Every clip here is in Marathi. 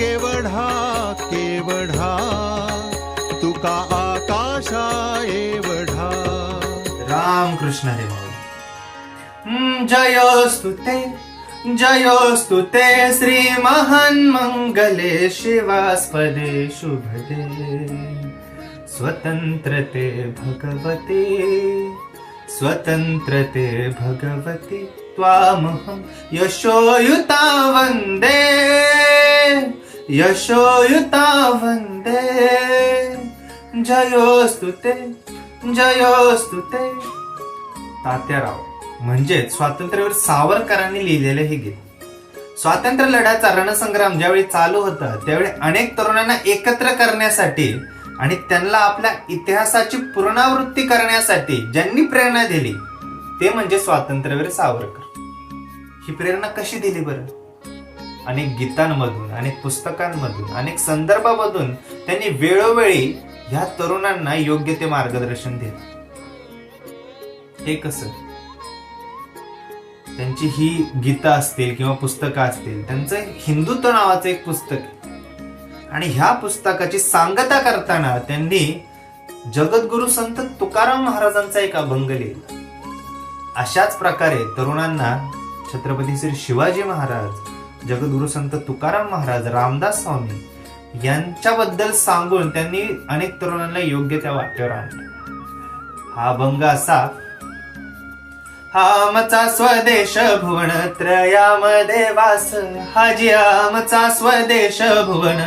केवढा केवढा तुका आकाशा एवढा रामकृष्ण हम्म, जयोस्तु ते जयोस्तु ते श्री महान मंगले शिवास्पदे शुभदे स्वतंत्रते भगवते स्वतंत्रते भगवते त्वामहं यशोयुता वन्दे. यशोयुता वन्दे जयोस्तु ते जयोस्तु ते तात्याराव म्हणजेच स्वातंत्र्यावर सावरकरांनी लिहिलेले हे गीत. स्वातंत्र्य लढ्याचा रणसंग्राम ज्यावेळी चालू होता त्यावेळी अनेक तरुणांना एकत्र करण्यासाठी आणि त्यांना आपल्या इतिहासाची पुनरावृत्ती करण्यासाठी ज्यांनी प्रेरणा दिली ते म्हणजे स्वातंत्र्यवीर सावरकर. ही प्रेरणा कशी दिली बरं? अनेक गीतांमधून अनेक पुस्तकांमधून अनेक संदर्भामधून त्यांनी वेळोवेळी ह्या तरुणांना योग्य ते मार्गदर्शन दिलं. हे कसं? त्यांची ही गीता असतील किंवा पुस्तकं असतील त्यांचं हिंदुत्व नावाचं एक पुस्तक आणि ह्या पुस्तकाची सांगता करताना त्यांनी जगद्गुरु संत तुकाराम महाराजांचा एक अभंग लिहिला. अशाच प्रकारे तरुणांना छत्रपती श्री शिवाजी महाराज जगद्गुरु संत तुकाराम महाराज रामदास स्वामी यांच्याबद्दल सांगून त्यांनी अनेक तरुणांना योग्य त्या वाट्यावर आणलं. हा अभंग असा हा आमचा स्वदेश भुवन त्रयामध्ये वास हाजी आमचा स्वदेश भुवन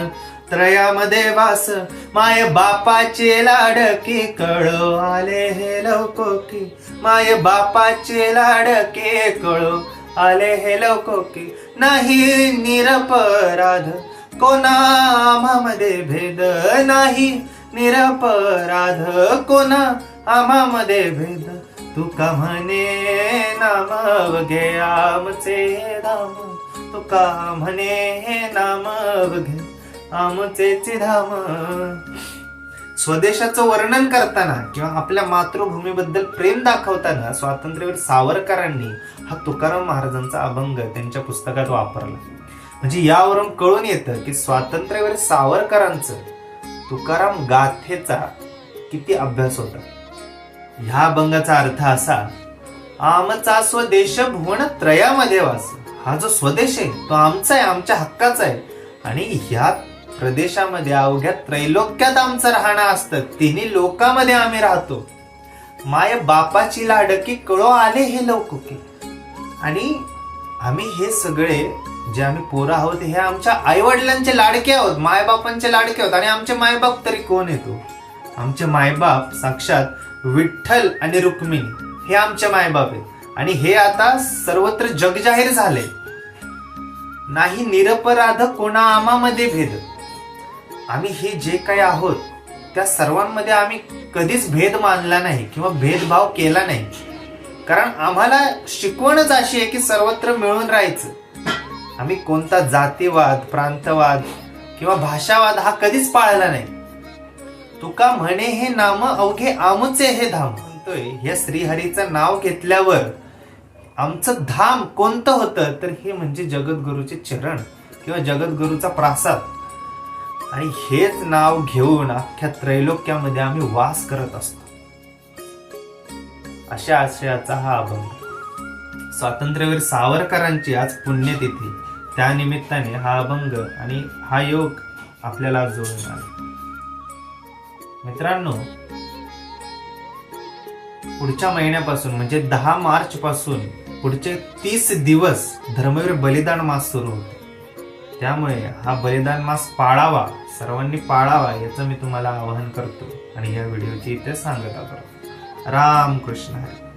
त्रयामध्ये वास माय बापाचे लाडके कळो आले हे लवकोकी माय बापाचे लाडके कळो आले हे लवकोकी नाही निरपराध. कोणा आम्हामध्ये भेद नाही निरपराध. कोणा आम्हामध्ये भेद? तुका म्हणे नाम घे आमचे धाम. तुका म्हणे नाम घे आमचे धाम. स्वदेशाचं वर्णन करताना किंवा आपल्या मातृभूमीबद्दल प्रेम दाखवताना स्वातंत्र्यवीर सावरकरांनी हा तुकाराम महाराजांचा अभंग त्यांच्या पुस्तकात वापरला. म्हणजे यावरून कळून येतं की स्वातंत्र्यवीर सावरकरांचं तुकाराम गाथेचा किती अभ्यास होता. ह्या अभंगाचा अर्थ असा आमचा स्वदेश भुवन त्रयामध्ये वास. हा जो स्वदेश आहे तो आमचा आहे आमच्या हक्काचा आहे. आणि ह्या प्रदेशामध्ये अवघ्या त्रैलोक्यात आमचं राहणं असतं. तिन्ही लोकांमध्ये आम्ही राहतो. माय बापाची लाडकी कळो आले हे लौकिके. आणि आम्ही हे सगळे जे आम्ही पोरं आहोत हे आमच्या आईवडिलांचे लाडके आहोत. मायबापांचे लाडके आहोत. आणि आमचे मायबाप तरी कोण येतो आमचे मायबाप साक्षात विठ्ठल आणि रुक्मिणी हे आमचे मायबाप आहेत. आणि हे आता सर्वत्र जगजाहीर झाले. नाही निरपराध कोणा आमामध्ये भेद. आम्ही हे जे काही आहोत त्या सर्वांमध्ये आम्ही कधीच भेद मानला नाही किंवा भेदभाव केला नाही. कारण आम्हाला शिकवणच अशी आहे की सर्वत्र मिळून राहायचं. आम्ही कोणता जातीवाद प्रांतवाद किंवा भाषावाद हा कधीच पाळला नाही. तुका म्हणे हे नाम अवघे आमचे हे धाम. म्हणतोय या श्रीहरीचं नाव घेतल्यावर आमचं धाम कोणतं होतं? तर हे म्हणजे जगद्गुरूचे चरण किंवा जगद्गुरूचा प्रासाद. आणि हेच नाव घेऊन अख्ख्या त्रैलोक्यामध्ये आम्ही वास करत असतो. अशा आशयाचा हा अभंग. स्वातंत्र्यवीर सावरकरांची आज पुण्यतिथी. त्या निमित्ताने हा अभंग आणि हा योग आपल्याला जोडून आला. मित्रांनो पुढच्या महिन्यापासून म्हणजे दहा मार्च पासून पुढचे तीस दिवस धर्मवीर बलिदान मास सुरू होतो. त्यामुळे हा बलिदान मास पाळावा सर्वांनी पाळावा याचं मी तुम्हाला आवाहन करतो. आणि या व्हिडिओची इथे सांगत आहोत. राम कृष्ण हरी.